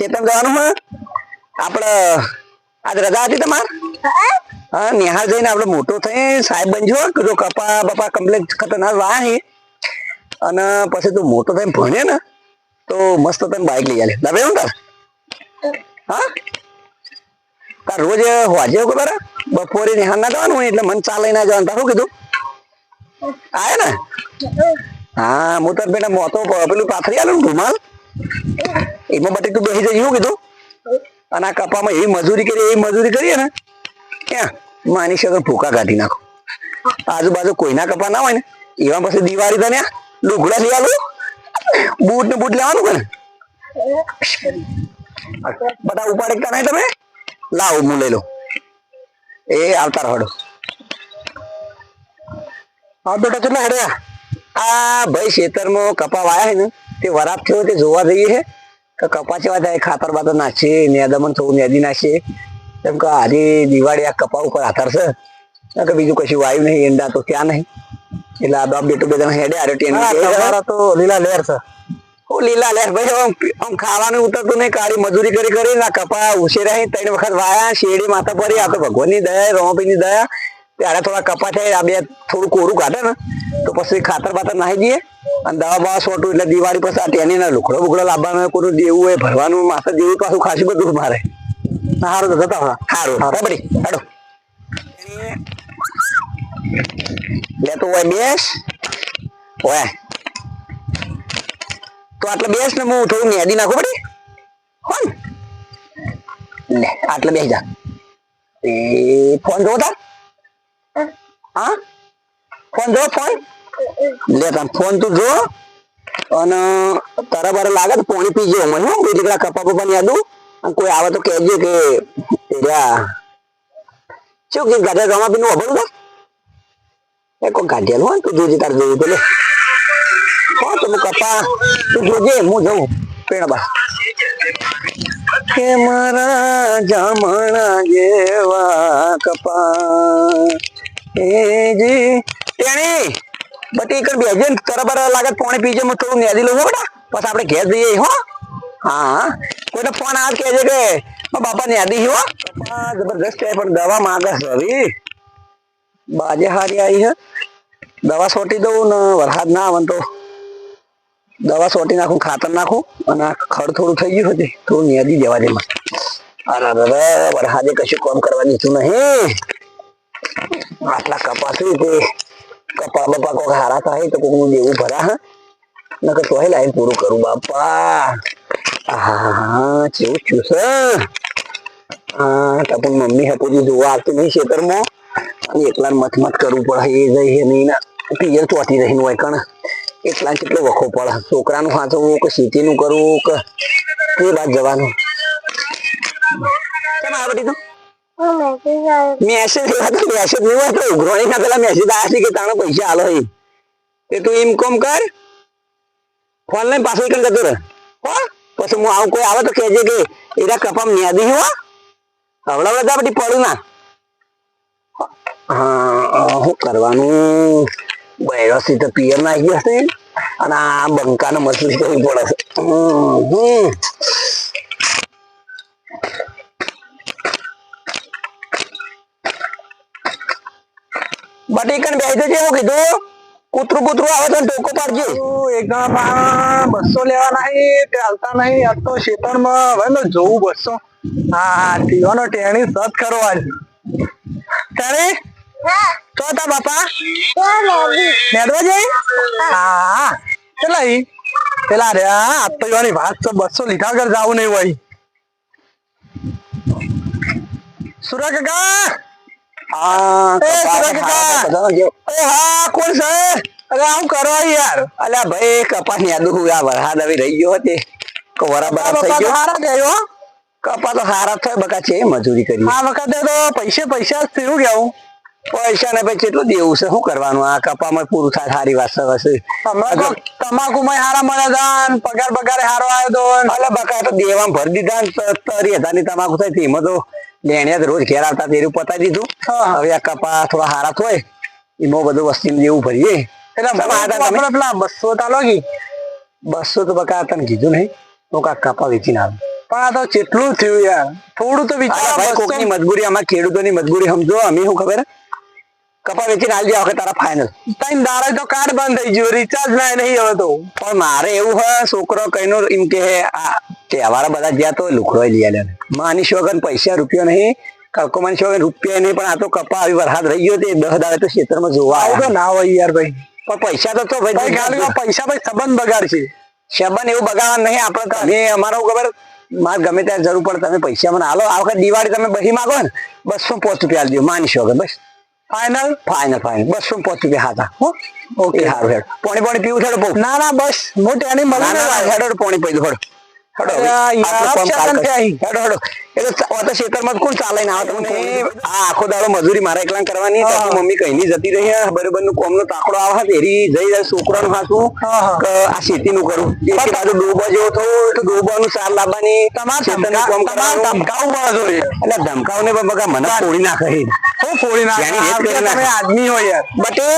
ચેતન જવાનું હા? આપડે આજ રજા હતી તમાર? હા? નિહાળ જઈને આપડે મોટો થઈ સાહેબ બનજો જો કપા બપા કમ્પ્લેટ ખતરનાક વાહ હે. અને પછી તું મોટો થઈને ભણે ને તો મસ્ત તને બાઈક લઈ આલે. દાબે હું તાર? હા? તાર રોજ હોજે કો તારે? બપોરે નિહાળ ના જવાનું એટલે મને ચાલે ના જવાનું. તારું કીધું? આયા ને? હા. હું તાર બેટા મોતો પેલું પાથરી આલું રૂમાલ એમાં બટી તું બેસી જાય એવું કીધું? અને આ કપામાં એવી મજૂરી કરી એવી મજૂરી કરીએ ને, ક્યાં? માની શકો ભૂકા કાઢી નાખો. આજુબાજુ કોઈના કપા ના હોય ને, એવા પછી દિવાળી તને લુગડા લઈ આલું? બૂટ ને બૂટ લેવાનું કે બધા ઉપાડે એકતા નહીં તમે? લાવો, હું લઈ લો એ આવતા રહો. હા, બેટા કેટલા હેડ્યા? આ ભાઈ ખેતરમાં કપા વાયા છે ને તે વરાપ થયો તે જોવા જઈએ છે કે કપા થાય ખાતર બાતર નાખશે નેદમન થોડું નેદી નાખશે કેમ કે આજે દિવાળી આ કપા ઉપર આધાર છે. કે બીજું કશું વાયુ નહીં એંડા તો ત્યાં નહીં. એટલે આ બાપ બેટું બધા હેડે આરે ટેન તો લીલા લહેર છે. ઓ લીલા લહેર ભાઈ આમ ખાવાનું ઉતરતું નહીં કાળી મજૂરી કરી કરી ના કપા ઉછેર્યા અહીં ત્રણ વખત વાયા શેરડી માથા પડી આ તો ભગવાનની દયા રોમાપીની દયા. ત્યારે થોડા કપા થાય આ બે થોડું કોરું કાઢે ને. તો પછી ખાતર બાતર નાખી જઈએ અને દવા બવા સોટું એટલે દિવાળી પછી આ ટેની ના લુકડો બુકડો લાવવાનો કોઈ દેવું હોય, ભરવાનું, માથા દેવું પાછું ખાસું બધું મારે. સારું તો થતા સારું બરાબરી હાડો લેતો હોય બેસ. હોય તો આટલે બેસ ને હું થોડું નેદી નાખું પડી હો ને આટલે બેસી જા. એ, ફોન જોતા જો, ફોન. તાર ફોન તું જો. અને તારા બારે લાગે તો પાણી પીજો મને, હું. બે દીકરા કપા બપા ની યાદું. અને કોઈ આવે તો કહેજે કે એરા શું કે ગાડે રમા પીનું અભરું તો? એ કોઈ ગાઢિયાનું હોય તું જોજે તાર જોયું પેલે. હા, તમે કપા, તું જોજે, હું જઉં. પેણબા કે મારા જામણા જેવા કપા. એ જી તેણી બટી કર બેજે તરબર લાગત પાણી પીજે હું થોડું નેદી લઉં બેટા. પછી આપણે ઘેર જઈએ હો. હા, કોઈને ફોન આ કહેજે કે બાપા નેદી હો. જબરદસ્ત છે, પણ દવા માગે હવે બાજે હારી આવી હે. દવા સોટી દઉં ને વરસાદ ના આવે તો. દવા સોટી નાખું, ખાતર નાખું અને ખડ થોડું થઈ ગયું હતું થોડું નેદી દેવા દે મને. અરે વરસાદે કશું કામ કરવા દીધું નહીં. આટલા કપાસું તે કપા બપા, કોક હારા થાય તો કોકનું દેવું ભરા, હા? નકર તોય લાઈન પૂરું કરું, બાપા. હા થયું છે. હા તપન મમ્મી હપુજી જોવા આવતી નહીં ખેતરમાં. અને એકલા મત મત કરવું પડે, એ જઈ નહીં ના. પિયર ચોટી રહીને હોય કણ. એટલા કેટલો વખો પડે. છોકરાનું સાચવવું કે સીટીનું કરવું કે તે બાદ જવાનું. કેમ આ બધી? તું મેસેજ મેસેજ નહીં હોય તો ઉઘરાણી ના કે તે એમ આવું કોઈ આવે તો કહેજે કે એરા કપામ ન્યાદી હો. હવડા બધા બધી પડું ના. હા શું કરવાનું? બૈરસી તો પિયર નાખી હશે. અને આ બંકાને મજૂરી કરવી પડે. હમ, બટીકન બેસી જજે હું કીધું. કૂતરું કૂતરું આવે તો ટોકો પાડજે. એક જણા બસો લેવાના નહીં તે હાલતા નહીં આ તો શેતળમાં હવે ને જોવું બસો હા ટીવાનો ટેણી સત ખરો આજ. તારે તો તા બાપા? જઈ? હા. કેટલા ઈ. પેલા રે આ તો ઈવાની વાત તો બસો લીધા વગર જાવું નહીં હોય. સુરા કાકા! હા હા કોણ છે? અરે આવું કરો યાર. અલ્યા ભાઈ કપાસની આદુ આ વરસાદ આવી રહી ગયો હતી. કે વરા થઈ ગયો? હારા ગયો કપા તો હારા થાય બકા છે મજૂરી કરી. આ વખતે તો પૈસે પૈસા થયું કેવું પૈસા ને પછી કેટલું દેવું છે શું કરવાનું? આ કપામાં પૂરું થાય સારી વાત છે તમાકુ માં હારા મળ્યા હતા પગાર પગાર હારો આવ્યો હતો ને. બકા તો દેવામાં ભરી દીધા તરી હતા ની તમાકુ થઈ હતી એમાં તો લેણિયા જ રોજ ઘેર આવતા તેરું પતાવી દીધું. હવે આ કપા થોડા હારા થાય એમાં બધું વસ્તી જેવું ભરીએ. એટલે તો પેલા બસો તાલો કી બસો તો બકા તને કીધું નહીં. તો કા કપા વેચીને આવે પણ આ તો કેટલું થયું યાર. થોડું તો વિચાર કોકની મજબૂરી આમાં ખેડૂતોની મજબૂરી સમજો. અમે શું ખબર? કપા વેચીને આવી આ તારા ફાઈનલ ત્રણ દારા તો કાર્ડ બંધ થઈ ગયું રિચાર્જ ના નહીં હવે તો. પણ મારે એવું હોય છોકરો કઈનો એમ કે આ તહેવાર બધા જ્યાં તો લુકડો લઈ આલ્યા માની વગર પૈસા રૂપિયો નહીં કલકોમાની વગર રૂપિયા નહીં પણ આ તો કપા આવી વરસાદ રહી ગયો તે દસ દાડે તો ખેતરમાં જોવા આવ્યો. તો ના હોય યાર ભાઈ. પણ પૈસા તો તો ભાઈ ખાલી પૈસા ભાઈ સંબંધ બગાડ છે શબન એવું બગાડવા નહીં આપણે તમે અમે અમારો ખબર મારે ગમે ત્યારે જરૂર પડે તમે પૈસા મને હાલો આ વખત દિવાળી તમે બહી માગો ને બસો પોચ રૂપિયા આપજો માની વગર બસ. ફાઇનલ ફાઇનલ ફાઈનલ બસો પાંચ રૂપિયા હતા હો ઓકે હારું હેડ. પાણી પાણી પીવું છે ના ના બસ. મોટે એની મળે હેડો પાણી પી દો હેડો. એટલે ના આખો દાડો મજૂરી મારા એકલા કરવાની મમ્મી કઈ જતી રહી બરોબરનું કોમ નો તાકડો આવે એરી જઈ જાય હાથું આ ખેતી નું કરું બાજુ ડોબો જેવો થયો તો ડોબાનું સાર લાવવાની ધમકાવું એટલે ધમકાવ ને બગા મને ફોડી નાખે હું ફોડી નાખે. આદમી હોય બટે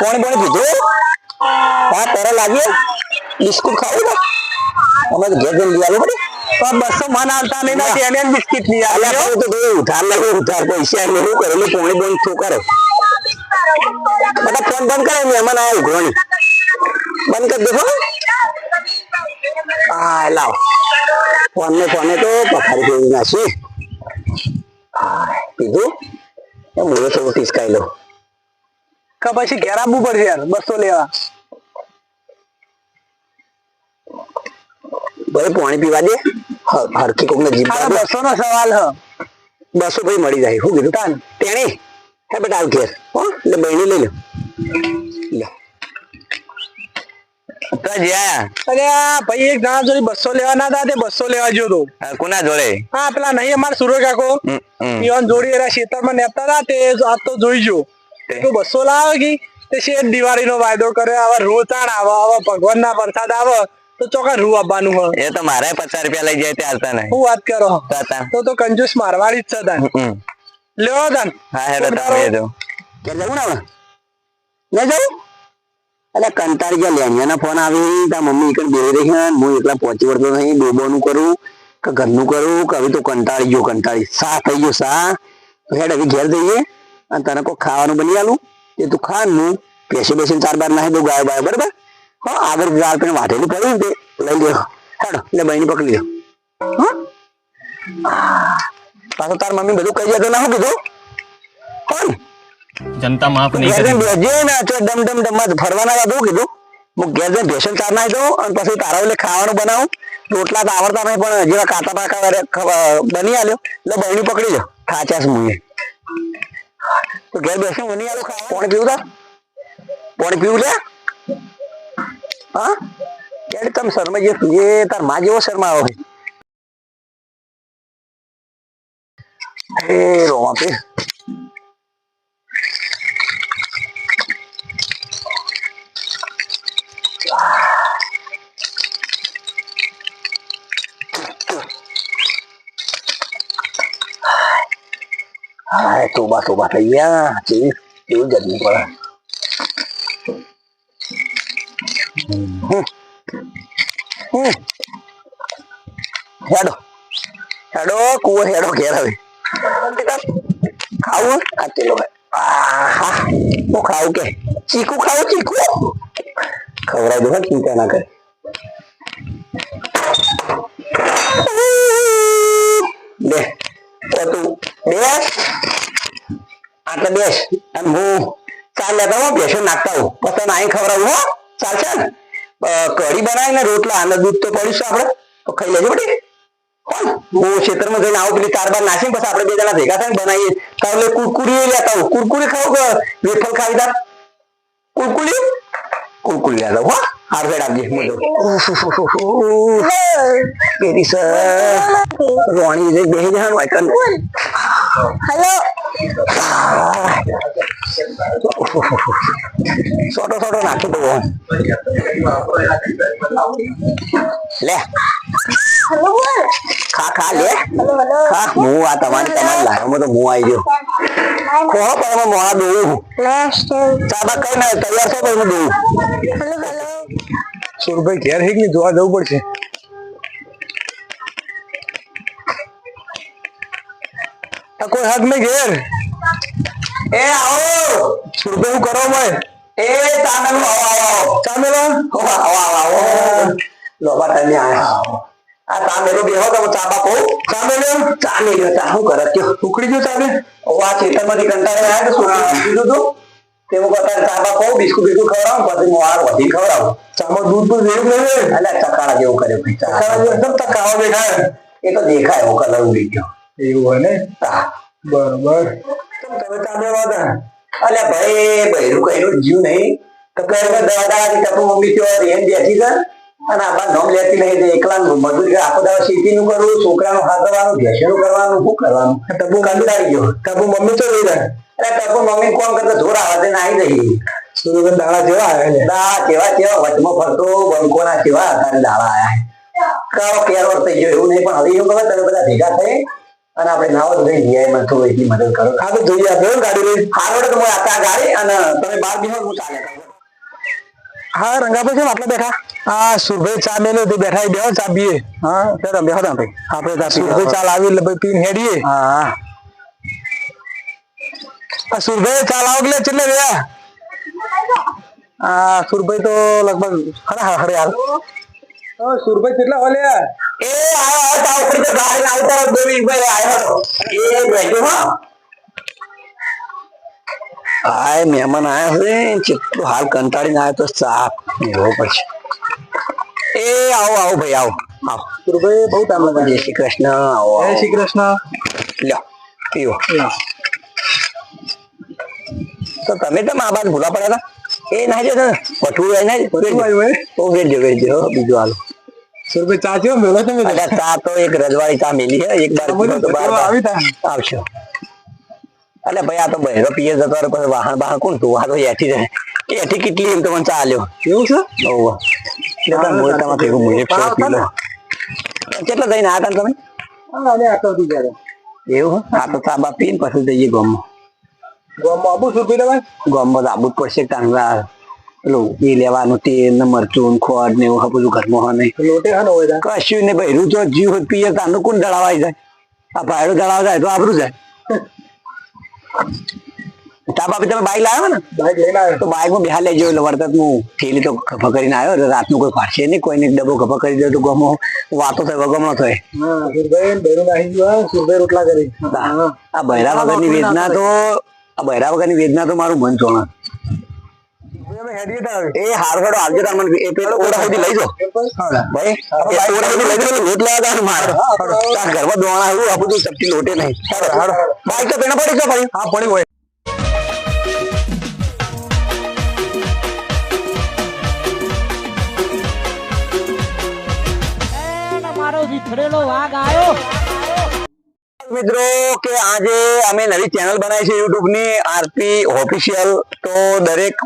કોણ કોણ કીધું હા તારા લાગે બિસ્કુટ ખાવું ને? અમે તો ઘેર જઈને લઈ આલો બસો મન આવતા નહીં ના તેને બિસ્કિટ લઈ આવ્યો તો તું ઉધાર લે ઉધાર પૈસા એટલે શું કરે? પોણી બંધ શું કરે? બધા ફોન બંધ કરે મહેમાન આયા ઉઘરાણી બંધ કરી દેખો હા લાવ. ફોન ને ફોને તો પથારી નાખી પીધું એ મૂળો થોડું ટીસકાઈ લો. કે પછી ઘેર આવવું પડશે યાર બસો લેવા. બરે પાણી પીવા દે. હરખી કોક ને જીભ બસો નો સવાલ હ. બસો ભાઈ મળી જાય શું કીધું? તાન. તેણે? હે બેટા આવ ઘેર. હો એટલે બહેણી લઈ લો. લે. અરે ભાઈ એક જણા જોડે બસો લેવાના હતા તે બસો લેવા ગયો તો. કોના જોડે? હા પેલા નહીં અમાર સુરો કાકો. ઈવન જોડી એના ખેતરમાં નેતા હતા તે આ તો જોઈ જો તો. બસો લાવે કે? તે શેઠ દિવાળીનો વાયદો કરે આવા રોચાણ આવે હવે ભગવાન ના પ્રસાદ આવે. તો ચોકા રૂ આવવાનું હોય. એ તો મારે પચાસ રૂપિયા લઈ જાય ત્યાં તને નહીં. હું વાત કરો. તો તો કંજૂસ મારવાડી જ છે તને લેવો તને હા હેડો તમે જો કે જવું ને લે જવું? અલે કંટાળી ગયા લેણિયાના ફોન આવી તા મમ્મી એકડ બેહી રહી છે. હું એકલા પહોંચી વળતો નહીં. ડોબોનું કરું કે ઘરનું કરું કે હવે તો કંટાળી ગયો કંટાળી. સા થઈ ગયો સા હેડ હવે ઘેર જઈએ. અને તને કોઈ ખાવાનું બની આલું? એ તું ખા ને હું? પેસી બેસીને ચાર બાર નાખી દઉં ગાય બાય બરાબર? હા આગળ લાલ પેન વાઢેલી પડી તે. લઈ લ્યો. હેડો ને બહેની પકડી લ્યો. પાછો તાર મમ્મી બધું કહી જતો ના હું કીધું? કોણ? જનતા માફ નહીં કરે. બેજે ને તો ડમ ડમ ડમમાં ફરવાના હતા કીધું. હું ઘેર જઈને ભેસણ ચાર નાખી દઉં અને પછી તારા એટલે ખાવાનું બનાવું. રોટલા તો આવડતા નહીં પણ જેવા કાતા પાકા બની આલ્યો. એટલે બહેની પકડી લો ખાચાસ મુએ તો ઘેર બેસી બની આલો ખાવા પાણી પીવું તા? કોણ પીવું લે તમે શર્મા જે તું તારમાં જેવો શર્મા આવે પે બા તોબા તોબા થઈ ગયા. કેવી કેવી ગરમી હેડો. હેડો, કુવો હેડો ઘેર હવે. ખાવું? આ તેલો આહા. હું ખાવું કે? ચીકુ ખાવું, ચીકુ? ખવડાવી દો ચિંતા ના કરે. બે. તો તું બેસ. આટલે બેસ. અને હું ચાલ હું ભેસો નાખતા હું પછી તને અહીં ખવડાવું, હો. કઢી બનાવી ને રોટલા અને દૂધ તો પડ્યું છે આપણે તો ખાઈ લેજો બટી કોણ હું ખેતરમાં જઈને આવું પેલી ચાર બાર નાખીને પછી આપણે બે જણા ભેગા થઈને બનાવીએ તારે કુરકુરી લેતા હું કુરકુરી ખાવ કે વેફર ખાવી તાર કુરકુરી કુરકુરી લેતા હો હાર ફેડ આપજે હું જઉં પેરી સર રોણી જે બેહી જવાનું હોય કન હેલો સોટો સોટો નાખી દઉં લે ખા ખા લે ખા હું આ તમારી તમારી લાયોમાં તો હું આવી ગયો ખો પણ મોડા દોડું ચાબા કઈ ના તૈયાર છો તો હું દોડું સુરભાઈ ઘેર હે ની જોવા જવું પડશે કોઈ હક નહીં ઘેર. એ આવો. સુરભે હું કરો ભાઈ. એ તામેલું આવો. આવો આવો ચામેલો આવો આવો આવો આવો લોબા તમે આયા. આ તામેલું બેહો તો ચાબા કહું ચામેલો ગયો ચા. શું કરે? કયો? ઉકળી ગયો ચાલે ઓ આ ખેતરમાંથી કંટાળે આવ્યા તો છોકરાને કીધું તું. તે હું કહેતા ચા બાપો બિસ્કુટ બિસ્કુટ ખવડાવું પછી હું વાળ વધી ખવડાવું. ચામાં દૂધ દૂધ વેરું નહીં. એટલે ચકાળા જેવું કર્યું ભાઈ ચકાળા એકદમ તકાવા બેઠા એ તો દેખાય એવો કલર ઉડી ગયો. એવું હોય ને? બરોબર. તમે ચામેલો વાતા અલે ભાઈ બૈરું કઈનું જીવ નહીં. તો કે દવા દાડાથી ટપુ મમ્મી કયો એમ બેઠી છે. અને આપણા નોમ લેતી નહીં એકલા મજૂરી. આખો સીટી નું કરવું છોકરાનું હાથવાનું ભેંસનું કરવાનું શું કરવાનું? તબુ કંટાળી ગયો. તબુ મમ્મી તો લઈ જાય અરે તબુ મમ્મી કોણ કરતા? ધોરા આવે છે નાઈ જઈ સુરભે દાડા જેવા આવે છે? દા કેવા કેવા? વચમાં ફરતો બંકોના કેવા અત્યારે દાડા આયા. કારો કેરો થઈ ગયો એવું નહીં પણ હવે એવું ખબર તમે બધા ભેગા થઈ? અને આપણે નાવો તો જઈએ મને થોડું એટલી મદદ કરો. હા તો જોઈએ આપણે ગાડી લઈ હારોડે તો હું આતા ગાડી અને તમે બાર બેહો હું ચાલે હા રંગાભાઈ કેમ આટલા બેઠા? હા સુરભાઈ ચા મેલો તો બેઠા બેહો ચા પીએ. હા ત્યારે બેહો તમે ભાઈ. આપણે સુરભાઈ ચા લાવી એટલે ભાઈ પીને હેડીએ. હા. હા સુરભાઈ ચા લાવો એટલે ચેટલે રહ્યા હા સુરભાઈ તો લગભગ હડા હડે હાલ. સુરભાઈ કેટલા વાલ્યા એ આવો આવો ચા તો ગાડી આવતા રહો, બે મિનિટ ભાઈ આવ્યો એ બેઠો હા. હાય મહેમાન આયા છે ચિત્તુ હાલ કંટાળીને આવ્યો તો સાપ એવો પછી. એ આવો આવો ભાઈ આવો. આવો. સુરભાઈ બહુ ટાઈમ લાગે. જય શ્રી કૃષ્ણ આવો જય શ્રી કૃષ્ણ. લ્યો પીવો. તો તમે તો મા બાપ ભૂલા પડ્યા હતા. એ ના જો પટવું હોય ને બધું આવ્યું હે? તો વેચજો વેચજો હો, બીજું હાલો. સુરભાઈ ચા જેવો મેલો તમે ચા તો એક રજવાડી ચા મેલી છે એક બાર પીવો તો બાર બાર આવી તા આવશો અલે ભાઈ આ તો બહેરો પીએ જતો રહ્યો, પછી વાહન વાહન કોણ તું આ તો એઠી જાય એઠી કેટલી એમ તો મને ચા લ્યો એવું છે ઓવા એટલે તમે ભેગું પી લો કેટલા દઈને આવ્યા હતા ને હા તમે એવું આ તો ચા બા પીને પછી જઈએ ગોમ ગોમ આબુ સુરભાઈ તમે ગોમ તો જ પડશે ટાંગા પેલું એ લેવાનું તેલ ને મરચું ખોડ ને એવું બધું ઘરમાં હોય નહીં લોટે હા હોય કશું ને ભાઈ રૂચો જીવ પીએ તાનું કોણ દળાવાઈ જાય? આ ભાડું દળાવા જાય તો આબરું જાય. તા બાપી તમે બાઈક લાવ્યો ને? બાઈક લઈને આવ્યો. તો બાઈકમાં બેહા લેજો એટલે વરસાદ હું થેલી તો ખભા કરીને આવ્યો રાતનું કોઈ પાડશે નહીં કોઈને ડબ્બો ખભા કરી દે તો ગમો વાતો થાય ગમો થાય. સુરભાઈ બેરું નાખી ગયો સુરભાઈ રોટલા કરી. આ બૈરા વગરની વેદના તો આ બૈરા વગરની વેદના તો મારું મન ચોણા તા એ હારગડો આવજો તાર મને. એ પેલો ઓરા સુધી લઈ જાઓ ભાઈ. એ ઓરા સુધી લઈ જાઓ લોટ લેવા તાર માર. તાર ઘરમાં દોણા આવ્યું આ બધું ચપટી લોટે નહીં. બાઈક તો પેલા પડી છે ભાઈ હા પડી હોય. વિખરેલો વાઘ આવ્યો મિત્રો કે આજે અમે નવી ચેનલ બનાવી છે યુટ્યુબની. આરપી ઓફિશિયલ તો દરેક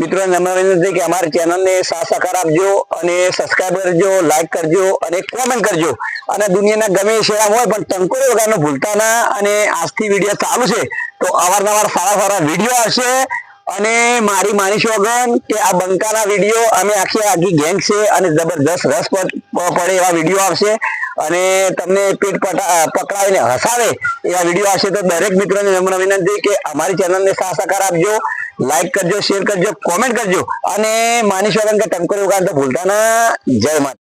મિત્રો નમ્ર વિનંતી કે અમારી ચેનલને સાથ સહકાર આપજો અને સબસ્ક્રાઇબ કરજો લાઈક કરજો અને કોમેન્ટ કરજો. અને દુનિયાના ગમે શેરા હોય, પણ ટંકોરી વગરનું ભૂલતા ના અને આજથી વીડિયો ચાલુ છે, તો અવારનવાર સારા સારા વીડિયો આવશે. અને મારી માની સોગન કે આ બંકાના વીડિયો, અમે આખી આખી ગેંગ છે અને જબરદસ્ત રસ પડ- એવા વીડિયો આવશે. અને તમને પેટ પટા- પકડાવીને હસાવે એવા વીડિયો આવશે. તો દરેક મિત્રોને નમ્ર વિનંતી કે અમારી ચેનલને સાથ સહકાર આપજો. લાઈક કરજો શેર કરજો કોમેન્ટ કરજો. અને માનીશ સોગન કે ટંકોરી ઉગાડ તો ભૂલતા ના. જય માતા